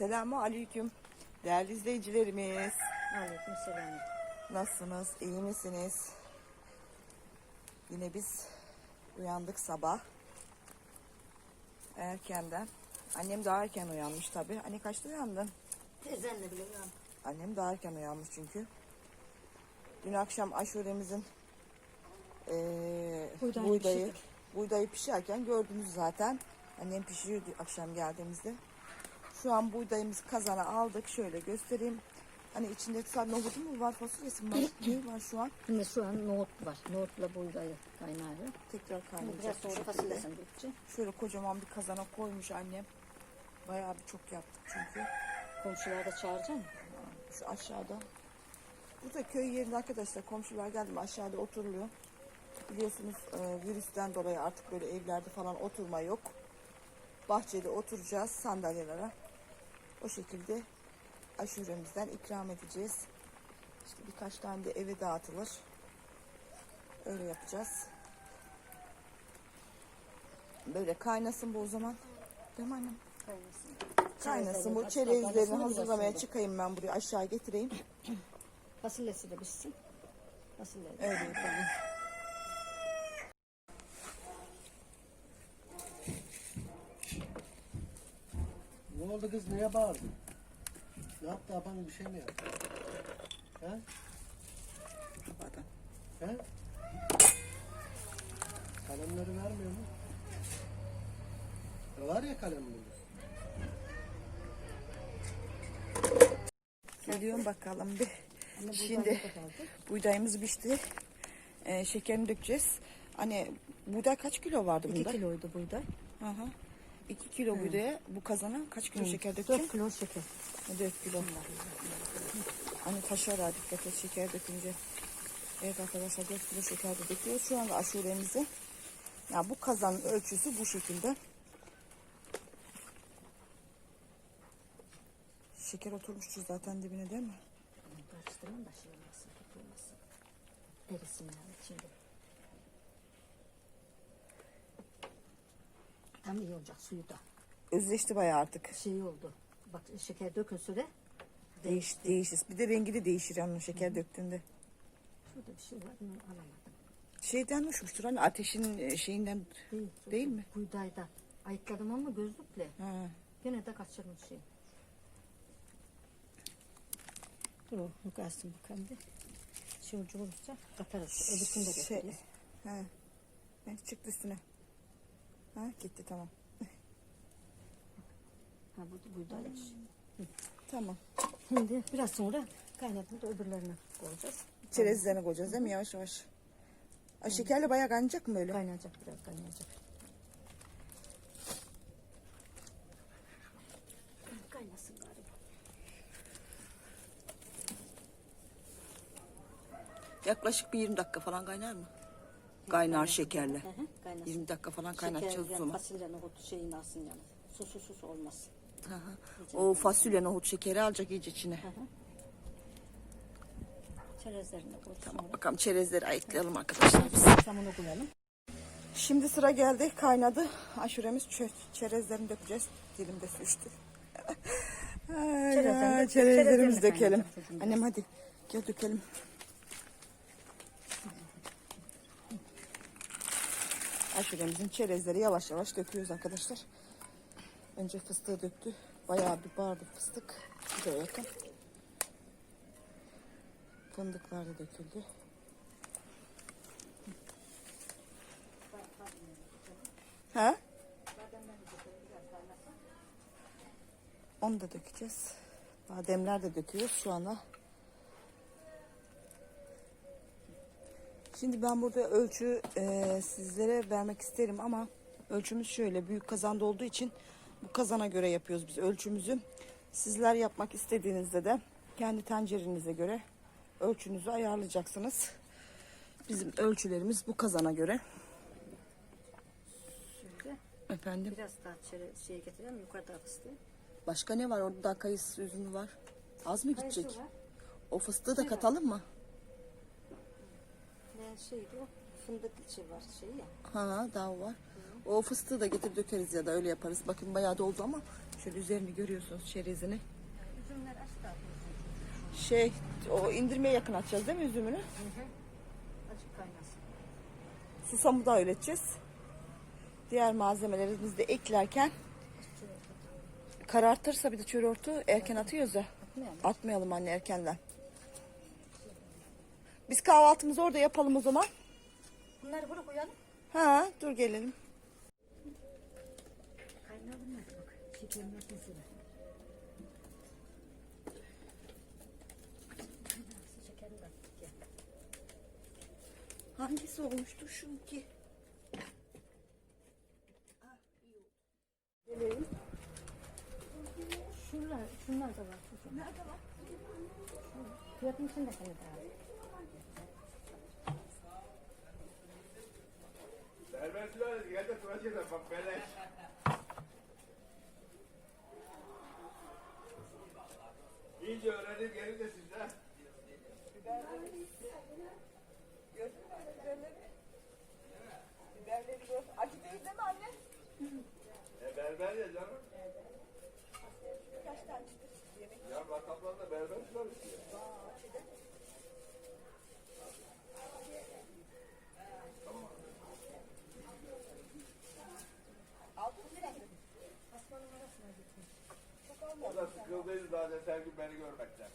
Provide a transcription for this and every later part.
Selamun Aleyküm. Değerli izleyicilerimiz. Aleyküm selam. Nasılsınız? İyi misiniz? Yine biz uyandık sabah. Erkenden. Annem daha erken uyanmış tabii. Anne kaçta uyandın? Tezenle bile uyan. Annem daha erken uyanmış çünkü. Dün akşam aşuremizin eee Buğdayı buğdayı, buğdayı pişerken gördünüz zaten. Annem pişiriyordu akşam geldiğimizde. Şu an buğdayımızı kazana aldık. Şöyle göstereyim. Hani içinde sadece nohudu mu var, fasulyesi mi var? ne var şu an? Şimdi şu an nohut var. Nohutla buğdayı kaynarıyor. Tekrar kaynayacak biraz sonra fasulyesini dökeceğim. Şöyle kocaman bir kazana koymuş annem. Bayağı bir çok yaptık çünkü. Komşuları da çağıracağım. Şu aşağıda. Burada köy yerinde arkadaşlar komşular geldi mi aşağıda oturuluyor. Biliyorsunuz e, virüsten dolayı artık böyle evlerde falan oturma yok. Bahçede oturacağız sandalyelere. O şekilde aşuremizden ikram edeceğiz. İşte birkaç tane de eve dağıtılır. Öyle yapacağız. Böyle kaynasın bu o zaman. Değil mi annem? Kaynasın. Kaynasın bu Çerezleri, çerezlerini hazırlamaya çıkayım ben buraya aşağı getireyim. Fasulyesi de pişsin. Fasulye. Öyle yapalım. Oldu kız niye bağırdın? Ne yaptı aban bir şey mi yaptı? He? Kapadım. He? Kalemleri vermiyor mu? E var ya kalemleri. Geliyorum bakalım bir. Şimdi buğdayımız pişti. Ee, şekerini dökeceğiz. Hani buğday kaç kilo vardı bunda? kiloydu buğday. Hı hı. 2 kilo buğdaya bu kazana kaç kilo şeker dökeceğim? 4 kilo şeker. 4 kilo. Hani taşar ha dikkat et şeker dökünce. Evet arkadaşlar 4 kilo şeker de döküyoruz. Şu anda aşuremizi. Ya bu kazanın ölçüsü bu şekilde. Şeker oturmuştur zaten dibine değil mi? Karıştırın da şey olmasın, tutulmasın. Erisin yani içinde. Tam iyi olacak suyu da. Özleşti bayağı artık. Şey oldu. Bak şeker dökülse de Değiş, değişir. Bir de rengi de değişir onun şeker döktüğünde. şurada bir şey var onu alamadım. Şeyden uçmuştur hani ateşin e, şeyinden Değil, değil mi? Buğdayda. Ayıkladım ama gözlükle. Ha. Gene de kaçırmışım. Dur o yukarısın bakalım bir. Şey olursa katarız. Öbürsünü de Şey, he. He, çıktı üstüne. Ha, gitti tamam. Ha bu buğday. Tamam. Şimdi biraz sonra kaynatınca öbürlerini koyacağız. Çerezlerini koyacağız değil mi yavaş yavaş? Ay, şekerle bayağı kaynayacak mı öyle? Kaynayacak biraz kaynayacak. Kaynasın galiba. Yaklaşık bir 20 dakika falan kaynar mı? Kaynar şekerle. Hı hı, kaynasın. 20 dakika falan kaynatacağız Şeker, onu. fasulye nohut şeyini alsın yani. Susu sus olmasın. Hı hı. O fasulye nohut şekeri alacak iyice içine. Çerezlerini de koy. Tamam bakalım çerezleri ayıklayalım arkadaşlar biz. Samunu koyalım. Şimdi sıra geldi kaynadı. Aşuremiz çö- çerezlerini dökeceğiz. Dilimde sürçtü. Ay Çerezlerini ya, çerezlerimizi çerezlerini dökelim. Annem hadi gel dökelim. Aşuremizin çerezleri yavaş yavaş döküyoruz arkadaşlar. Önce fıstığı döktü. Bayağı bir bardak fıstık. Bir de yakın. Fındıklar da döküldü. Ha? Onu da dökeceğiz. Bademler de döküyoruz şu anda. Şimdi ben burada ölçü e, sizlere vermek isterim ama ölçümüz şöyle büyük kazanda olduğu için bu kazana göre yapıyoruz biz ölçümüzü. Sizler yapmak istediğinizde de kendi tencerenize göre ölçünüzü ayarlayacaksınız. Bizim ölçülerimiz bu kazana göre. Şimdi Efendim. biraz daha çerez şeye getirelim. Yukarıda fıstığı. Başka ne var? Orada daha kayısı üzümü var. Az mı Kayısı gidecek? var. O fıstığı da katalım mı? Ne şeydi o? Fındık içi var şey ya. Ha daha var. O fıstığı da getir dökeriz ya da öyle yaparız. Bakın bayağı doldu ama Şöyle üzerini görüyorsunuz çerezini. Üzümler aç da dursun. Şey o indirmeye yakın atacağız değil mi üzümünü? Açık kaynasın. Susamı da öğreteceğiz. Diğer malzemelerimizi de eklerken karartırsa bir de çöre otu erken atıyoruz ya. Atmayalım. Atmayalım anne erkenden. Biz kahvaltımızı orada yapalım o zaman. Bunları buraya koyalım. Ha dur gelelim. Kaynar bunlar bak. Şekerin var. Ya. Hangisi olmuştu şu ki? Gelelim. Şunlar, şunlar da var. Nerede var? Fiyatın içinde hani gel de tıraş eder bak beleş. İyice öğrenip gelin de sizden. Gördün mü anne biberleri? Biberleri gör. Acı değil değil mi anne? E berber ya canım. Kaç tanesidir? Yemek Ya lakaplarında berber sülalesi ya. aldın mı? O da sıkıldıydı zaten her gün beni görmekten.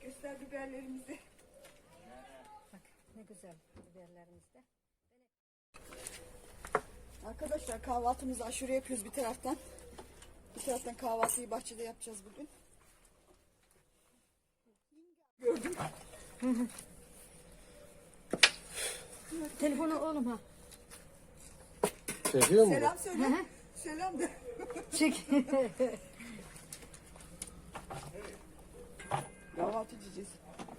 Göster biberlerimizi. Bak ne güzel biberlerimiz de. Arkadaşlar kahvaltımızı aşure yapıyoruz bir taraftan. Bir taraftan kahvaltıyı bahçede yapacağız bugün. Gördüm. Telefonu oğlum ha. Çekiyor mu? Selam söyle. Selam de. Çek. Kahvaltı edeceğiz.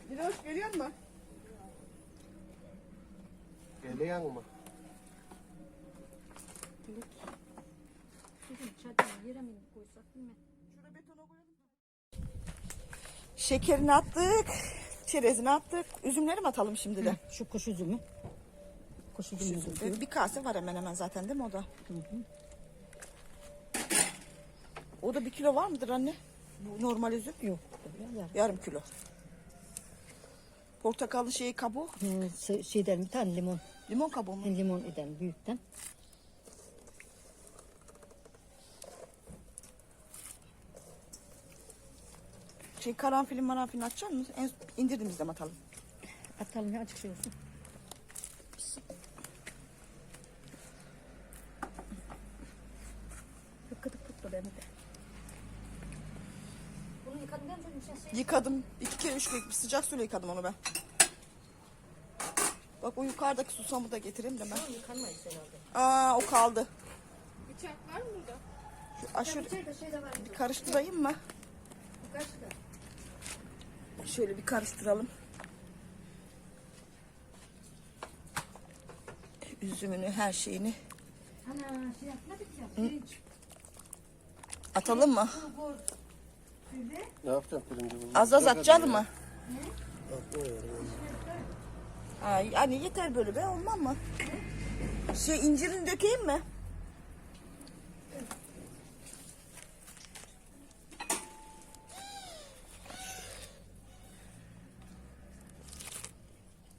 Diloş geliyor mu? Geliyor mu? Yere mi koysak bilmem. Şurada betona koyalım. Şekerini attık. Çerezini attık. Üzümleri mi atalım şimdi de? Şu kuş üzümü. Kuş üzümü döküyor. Bir kase var hemen hemen zaten değil mi o da? O da bir kilo var mıdır anne? Bu normal üzüm. Yok. Yarım. Yarım kilo. Portakallı şeyi kabuğu. Hı, şey- şeyden bir tane limon. Limon kabuğu mu? Limon eden büyükten. Şey karanfilin maranfilin atacak mısın? En indirdiğimizde mi atalım? Atalım ya açık şey olsun. Tıkkıdık tuttu beni de. Bunu yıkadın değil mi çocuğum sen şey? Yıkadım. iki kere üç kere sıcak suyla yıkadım onu ben. Bak o yukarıdaki susamı da getireyim de ben. Yıkanmayız herhalde. Aa o kaldı. Bıçak var mı burada? Şu aşırı Şey şey var. karıştırayım mı? Bu kaç da? Şöyle bir karıştıralım. Üzümünü, her şeyini Ana şey yapmadık ya. Pirinç. atalım mı? Ne yapacağım pirinci? bunu? Az az hadi mı? ya. Atma ya. Ha, yani yeter böyle be olmam mı? Şey incirini dökeyim mi?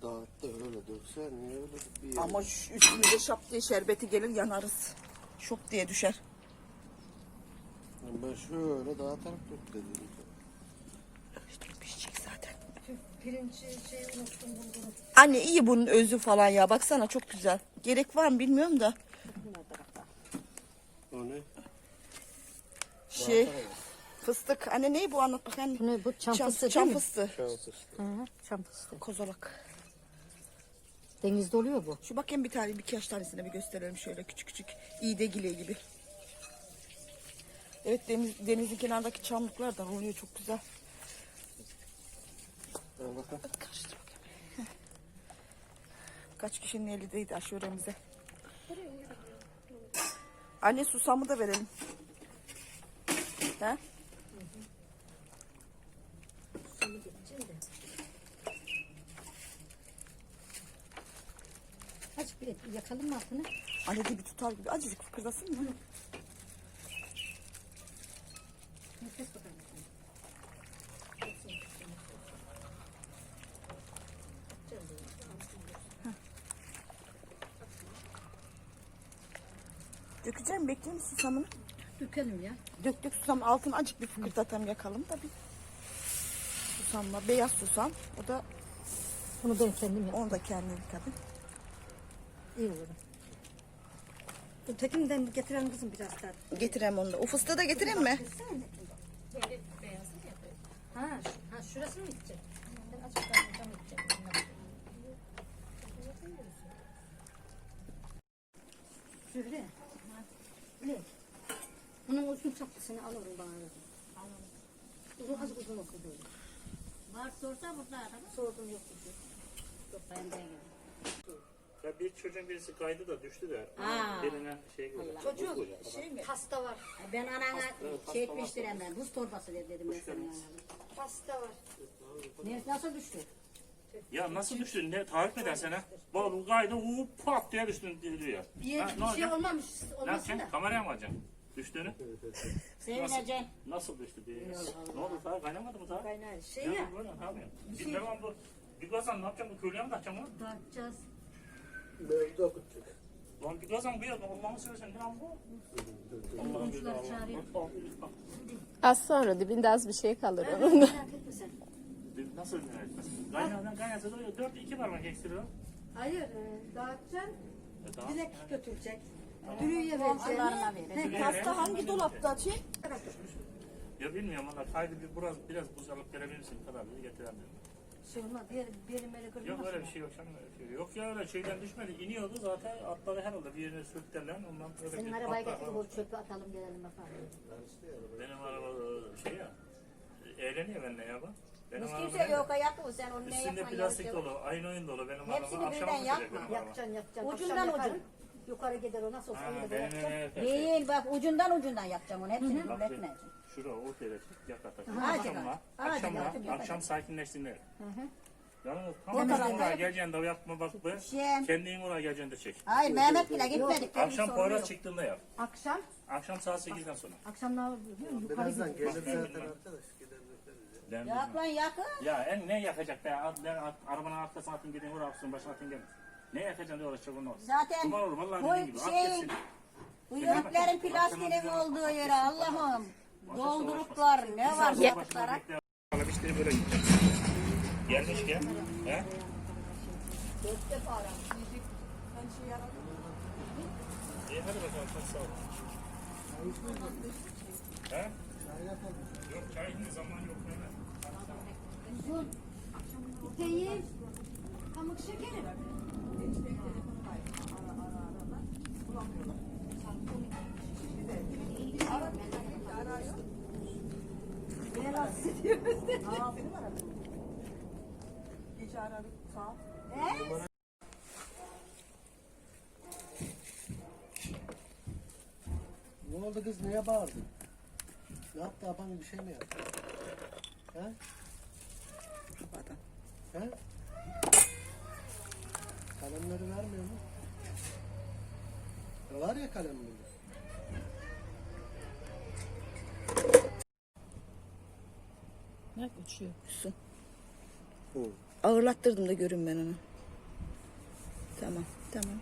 Dağıt döksen niye öyle bir yer? Ama şu üstümüze şap diye şerbeti gelir yanarız. Şok diye düşer. Ben şöyle dağıtarak dök dedim. İşte pişecek zaten. Pirinci şey unuttum bulguru. Anne iyi bunun özü falan ya. Baksana çok güzel. Gerek var mı bilmiyorum da. O ne? Şey fıstık. Anne ne bu anlat bak anne. Bu ne bu çam Çam, fıstığı çam değil mi? fıstığı. Hı hı, çam fıstığı. Kozolak. Denizde oluyor bu. Şu bakayım bir tane birkaç tanesini bir gösterelim şöyle küçük küçük. İğde gile gibi. Evet deniz, denizin kenardaki çamlıklardan oluyor çok güzel. Heh. Kaç kişinin eli değdi aşuremize. Anne susamı da verelim. He? Şimdi gideceğim de. Bir yakalım mı altını? Anne bir tutar gibi azıcık fıkırdasın mı? Nefes bakalım. Dökeceğim bekleyeyim susamını. Dökelim ya. Dök dök susam altını azıcık bir fıkırdatalım yakalım da bir. Susamla beyaz susam. O da Bunu ben kendim yap. onu da kendin kadın. İyi olur. Ötekinden getirelim kızım biraz daha. Getireyim onu da. O fıstığı da getireyim mi? Böyle yapayım. Ha, ha şurası mı gidecek? Ben daha buradan gideceğim. Şöyle. Ne? Bunun uzun çapkısını alırım bana. Uzun az uzun okudu. Var sorsa burada araba. Sordum yok. yok. Yok ben de geldim. Ya bir çocuğun birisi kaydı da düştü de. Aa. Beline şey koydu. Çocuk şey mi? Hasta var. Ben anana şey etmiştir hemen. Buz torbası ver dedim ben sana. Hasta var. Ne, nasıl düştü? Ya nasıl düştün? Ne tarif eden sana? Balık kaydı vup pat diye düştün diyor. Bir, Ha, ne bir şey olacak? olmamış. Ne Olmasın yapacaksın? da. Kameraya mı alacaksın? Düştüğünü. Sevineceksin. Nasıl düştü diye. Ne oldu daha kaynamadı mı daha? Kaynar. Şey Ya ya. Bilmem ama bu. Bir gazan ne yapacağım? Bu köylüye mi takacağım onu? Bakacağız. De okutacak. Lan bir gazan bir yerde Allah'ını seversen ne lan bu? Allah'ın bir. Az sonra dibinde az bir şey kalır onun da. Nasıl dinletmez? Kaynadan kaynatsa da dört iki parmak ekstra. Hayır, e, dağıtacaksın, E tamam. direkt götürecek. Dürüye Komşularına vereceksin. pasta hangi dolapta açayım? Ya bilmiyorum valla kaydı bir biraz biraz buz alıp gelebilir misin? Kadar getiren dedim. Şey olmaz, bir, benim eli kırılmaz. Yok öyle bir şey yok canım öyle bir şey yok. Ya öyle şeyden düşmedi. iniyordu zaten atları herhalde bir yerine sürüklerler ondan öyle Senin bir arabayı patlar getir falan. bu çöpü atalım gelelim bakalım. Benim araba e, şey ya eğleniyor benimle ya bu. Benim Hiç araba kimse yok ayak mı sen onu ne Üstünde yapman plastik gerekiyor? dolu, ayın oyun dolu. Benim Hepsini araba birden akşam yapma. Benim araba. Yapacaksın, yapacaksın. Ucundan Akşam yaparım. Yukarı gider o nasıl olsa Ha, öyle evet. Değil bak ucundan ucundan yapacağım onu. Hepsini Bak, birletmeyeceksin. Şura o teresit yakata. Hadi Akşamla, akşamla, akşam sakinleştiğinde. Yalnız tam de- oraya geleceksin de yapma bak be. Kendin oraya geleceksin de çek. Hayır Mehmet bile gitmedik. Akşam Poyraz çıktığında yap. Akşam? Akşam saat 8'den sonra. Akşam ne yapıyor? Yukarı Birazdan gidiyor. gelir zaten arkadaş. Yak lan yakın. Ya en ne yakacak be? At, ben at, arabanın arkasına atın gidin uğra atsın başına atın gelin. Ne yakacaksın diye uğraşacak olsun. Zaten Duman olur vallahi bu dediğin gibi. At şey- gitsin. Bu yörüklerin plastiğinin olduğu yere Allah'ım dolduruklar ne var yaptıklara. bekle. Alıp işte böyle gidecek. Gelmişken. He? İyi hadi bakalım çok sağ ol. He? Yok çay şimdi zaman yok Mehmet. Değil. Pamuk şekerim. Gece aradık saat. Ne oldu kız neye bağırdın? Ne yaptı aban bir şey mi yaptı? He? Kafadan. He? Kalemleri vermiyor mu? Ya var ya kalem burada. Ne uçuyor? Ağırlattırdım da görün ben onu. Tamam, tamam.